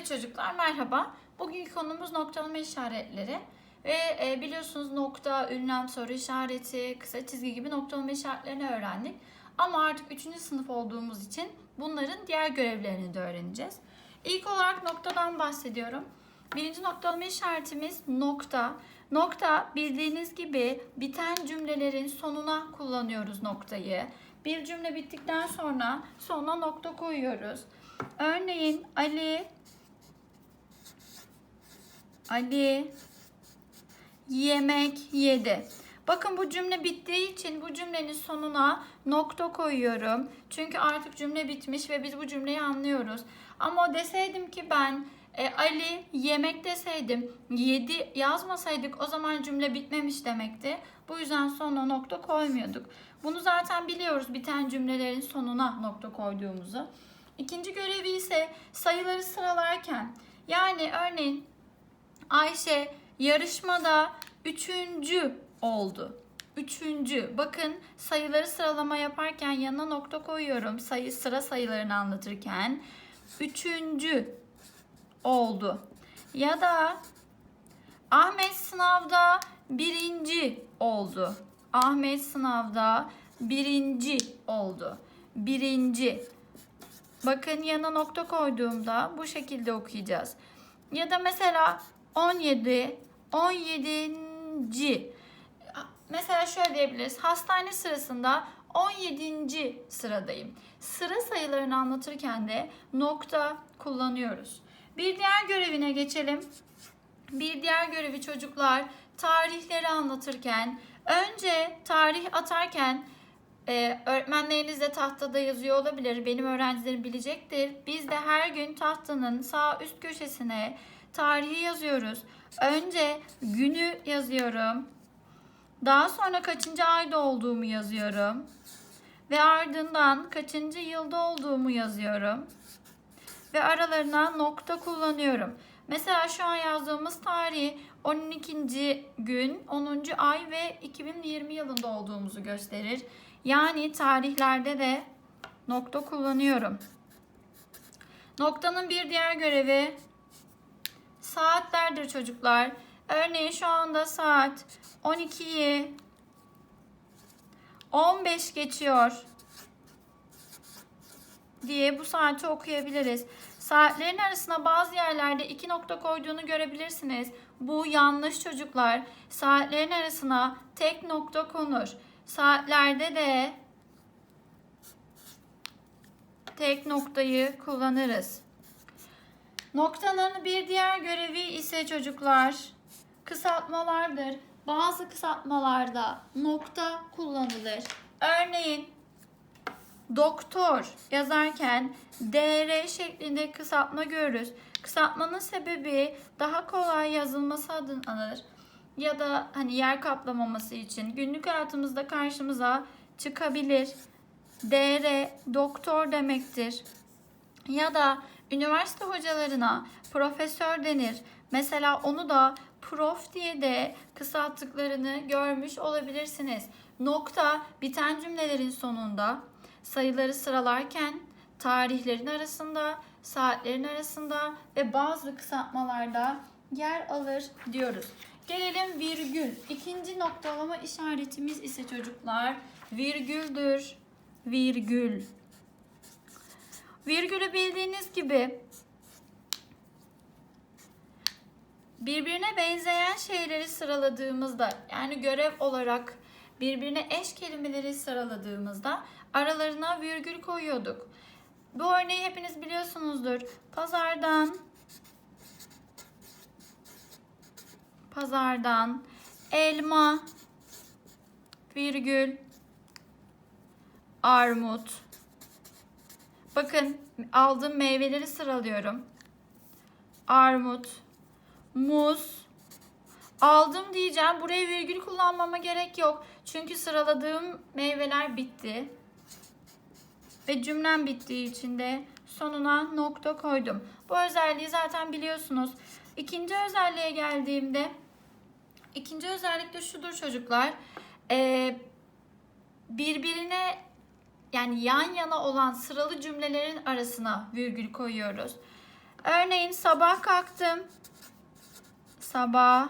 Evet çocuklar merhaba. Bugünkü konumuz noktalama işaretleri. Ve e, biliyorsunuz nokta, ünlem, soru işareti, kısa çizgi gibi noktalama işaretlerini öğrendik. Ama artık 3. sınıf olduğumuz için bunların diğer görevlerini de öğreneceğiz. İlk olarak noktadan bahsediyorum. Birinci noktalama işaretimiz nokta. Nokta bildiğiniz gibi biten cümlelerin sonuna kullanıyoruz noktayı. Bir cümle bittikten sonra sonuna nokta koyuyoruz. Örneğin Ali Ali yemek yedi. Bakın bu cümle bittiği için bu cümlenin sonuna nokta koyuyorum. Çünkü artık cümle bitmiş ve biz bu cümleyi anlıyoruz. Ama deseydim ki ben e, Ali yemek deseydim, yedi yazmasaydık o zaman cümle bitmemiş demekti. Bu yüzden sonuna nokta koymuyorduk. Bunu zaten biliyoruz biten cümlelerin sonuna nokta koyduğumuzu. İkinci görevi ise sayıları sıralarken yani örneğin Ayşe yarışmada üçüncü oldu. Üçüncü. Bakın sayıları sıralama yaparken yanına nokta koyuyorum. Sayı sıra sayılarını anlatırken. Üçüncü oldu. Ya da Ahmet sınavda birinci oldu. Ahmet sınavda birinci oldu. Birinci. Bakın yanına nokta koyduğumda bu şekilde okuyacağız. Ya da mesela 17, 17. Mesela şöyle diyebiliriz. Hastane sırasında 17. sıradayım. Sıra sayılarını anlatırken de nokta kullanıyoruz. Bir diğer görevine geçelim. Bir diğer görevi çocuklar tarihleri anlatırken önce tarih atarken ee, öğretmenleriniz de tahtada yazıyor olabilir. Benim öğrencilerim bilecektir. Biz de her gün tahtanın sağ üst köşesine tarihi yazıyoruz. Önce günü yazıyorum. Daha sonra kaçıncı ayda olduğumu yazıyorum. Ve ardından kaçıncı yılda olduğumu yazıyorum. Ve aralarına nokta kullanıyorum. Mesela şu an yazdığımız tarih 12. gün 10. ay ve 2020 yılında olduğumuzu gösterir. Yani tarihlerde de nokta kullanıyorum. Noktanın bir diğer görevi saatlerdir çocuklar. Örneğin şu anda saat 12'yi 15 geçiyor diye bu saati okuyabiliriz. Saatlerin arasına bazı yerlerde iki nokta koyduğunu görebilirsiniz. Bu yanlış çocuklar. Saatlerin arasına tek nokta konur. Saatlerde de tek noktayı kullanırız. Noktanın bir diğer görevi ise çocuklar kısaltmalardır. Bazı kısaltmalarda nokta kullanılır. Örneğin doktor yazarken DR şeklinde kısaltma görürüz. Kısaltmanın sebebi daha kolay yazılması adını alır ya da hani yer kaplamaması için günlük hayatımızda karşımıza çıkabilir. DR doktor demektir. Ya da üniversite hocalarına profesör denir. Mesela onu da prof diye de kısalttıklarını görmüş olabilirsiniz. Nokta biten cümlelerin sonunda sayıları sıralarken tarihlerin arasında, saatlerin arasında ve bazı kısaltmalarda yer alır diyoruz. Gelelim virgül. İkinci noktalama işaretimiz ise çocuklar virgüldür. Virgül. Virgülü bildiğiniz gibi birbirine benzeyen şeyleri sıraladığımızda yani görev olarak birbirine eş kelimeleri sıraladığımızda aralarına virgül koyuyorduk. Bu örneği hepiniz biliyorsunuzdur. Pazardan pazardan elma virgül armut bakın aldığım meyveleri sıralıyorum. Armut muz. Aldım diyeceğim buraya virgül kullanmama gerek yok. Çünkü sıraladığım meyveler bitti. Ve cümlem bittiği için de sonuna nokta koydum. Bu özelliği zaten biliyorsunuz. İkinci özelliğe geldiğimde ikinci özellik de şudur çocuklar. Ee, birbirine yani yan yana olan sıralı cümlelerin arasına virgül koyuyoruz. Örneğin sabah kalktım. Sabah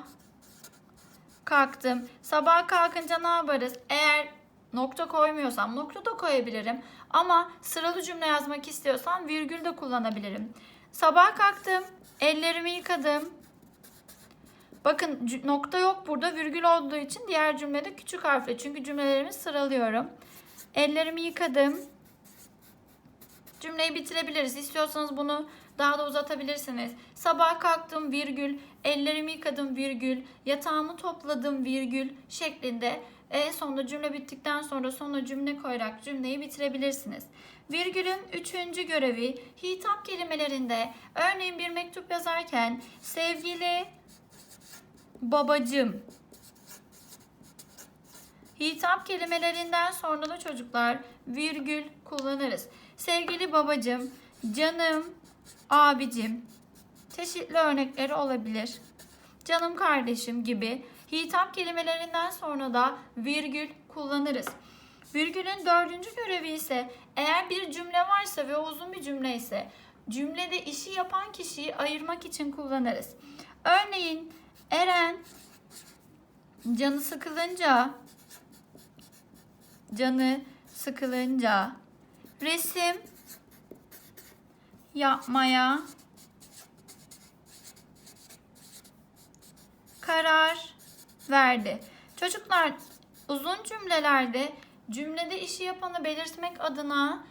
kalktım. Sabah kalkınca ne yaparız? Eğer nokta koymuyorsam nokta da koyabilirim. Ama sıralı cümle yazmak istiyorsam virgül de kullanabilirim. Sabah kalktım. Ellerimi yıkadım. Bakın nokta yok burada virgül olduğu için diğer cümlede küçük harfle. Çünkü cümlelerimi sıralıyorum. Ellerimi yıkadım. Cümleyi bitirebiliriz. İstiyorsanız bunu daha da uzatabilirsiniz. Sabah kalktım virgül, ellerimi yıkadım virgül, yatağımı topladım virgül şeklinde en sonunda cümle bittikten sonra sonuna cümle koyarak cümleyi bitirebilirsiniz. Virgülün üçüncü görevi hitap kelimelerinde örneğin bir mektup yazarken sevgili babacım Hitap kelimelerinden sonra da çocuklar virgül kullanırız. Sevgili babacım, canım, abicim çeşitli örnekleri olabilir. Canım kardeşim gibi hitap kelimelerinden sonra da virgül kullanırız. Virgülün dördüncü görevi ise eğer bir cümle varsa ve uzun bir cümle ise cümlede işi yapan kişiyi ayırmak için kullanırız. Örneğin Eren canı sıkılınca canı sıkılınca resim yapmaya karar verdi. Çocuklar uzun cümlelerde cümlede işi yapanı belirtmek adına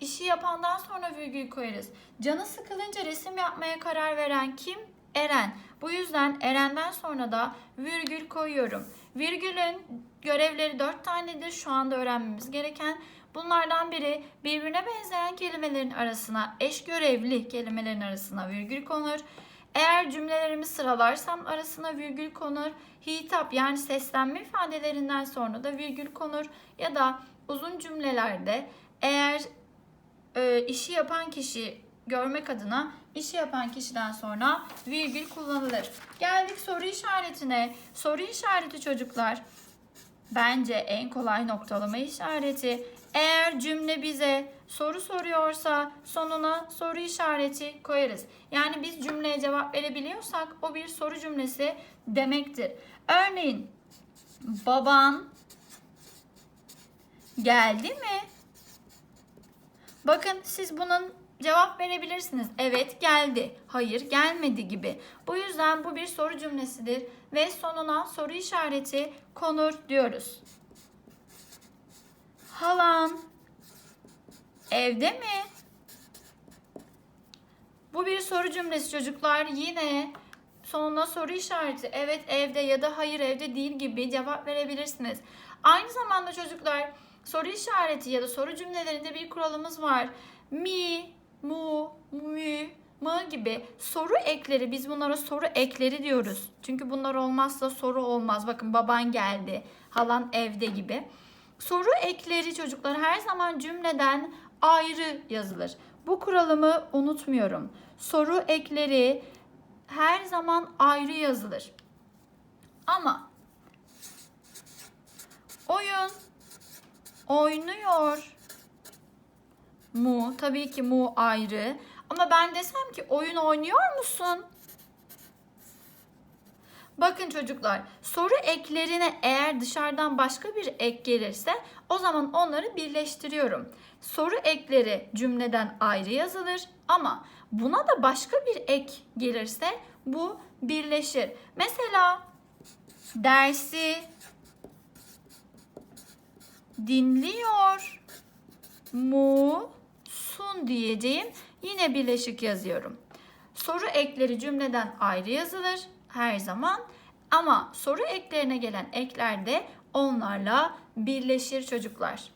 işi yapandan sonra virgül koyarız. Canı sıkılınca resim yapmaya karar veren kim? Eren. Bu yüzden Eren'den sonra da virgül koyuyorum. Virgülün görevleri dört tanedir şu anda öğrenmemiz gereken. Bunlardan biri birbirine benzeyen kelimelerin arasına, eş görevli kelimelerin arasına virgül konur. Eğer cümlelerimi sıralarsam arasına virgül konur. Hitap yani seslenme ifadelerinden sonra da virgül konur. Ya da uzun cümlelerde eğer e, işi yapan kişi görmek adına işi yapan kişiden sonra virgül kullanılır. Geldik soru işaretine. Soru işareti çocuklar bence en kolay noktalama işareti. Eğer cümle bize soru soruyorsa sonuna soru işareti koyarız. Yani biz cümleye cevap verebiliyorsak o bir soru cümlesi demektir. Örneğin baban geldi mi? Bakın siz bunun cevap verebilirsiniz. Evet geldi. Hayır gelmedi gibi. Bu yüzden bu bir soru cümlesidir ve sonuna soru işareti konur diyoruz. Halan evde mi? Bu bir soru cümlesi çocuklar. Yine sonuna soru işareti evet evde ya da hayır evde değil gibi cevap verebilirsiniz. Aynı zamanda çocuklar soru işareti ya da soru cümlelerinde bir kuralımız var. Mi, mu, mü, mı gibi soru ekleri biz bunlara soru ekleri diyoruz. Çünkü bunlar olmazsa soru olmaz. Bakın baban geldi, halan evde gibi. Soru ekleri çocuklar her zaman cümleden ayrı yazılır. Bu kuralımı unutmuyorum. Soru ekleri her zaman ayrı yazılır. Ama oyun oynuyor mu? Tabii ki mu ayrı. Ama ben desem ki oyun oynuyor musun? Bakın çocuklar, soru eklerine eğer dışarıdan başka bir ek gelirse o zaman onları birleştiriyorum. Soru ekleri cümleden ayrı yazılır ama buna da başka bir ek gelirse bu birleşir. Mesela dersi dinliyor musun diyeceğim. Yine birleşik yazıyorum. Soru ekleri cümleden ayrı yazılır her zaman ama soru eklerine gelen ekler de onlarla birleşir çocuklar.